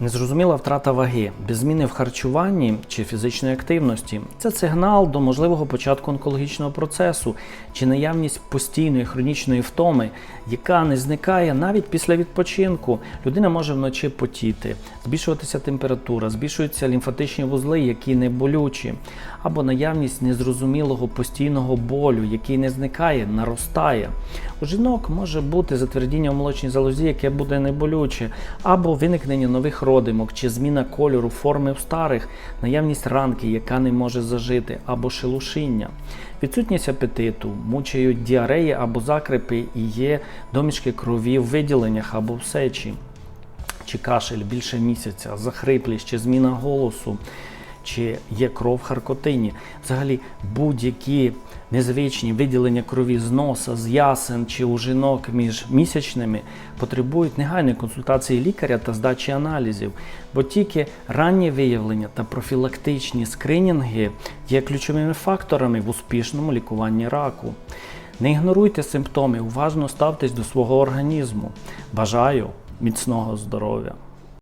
Незрозуміла втрата ваги, без зміни в харчуванні чи фізичної активності це сигнал до можливого початку онкологічного процесу чи наявність постійної хронічної втоми, яка не зникає навіть після відпочинку. Людина може вночі потіти, збільшуватися температура, збільшуються лімфатичні вузли, які не болючі, або наявність незрозумілого постійного болю, який не зникає, наростає. У жінок може бути затвердіння в молочній залозі, яке буде неболюче, або виникнення нових родимок, чи зміна кольору форми в старих, наявність ранки, яка не може зажити, або шелушиння. Відсутність апетиту, мучають діареї або закрипи і є домішки крові в виділеннях або в сечі, чи кашель більше місяця, захриплість, чи зміна голосу, чи є кров в харкотині. Взагалі будь-які незвичні виділення крові з носа, з ясен чи у жінок між місячними потребують негайної консультації лікаря та здачі аналізів, бо тільки раннє виявлення та профілактичні скринінги є ключовими факторами в успішному лікуванні раку. Не ігноруйте симптоми, уважно ставтесь до свого організму. Бажаю міцного здоров'я!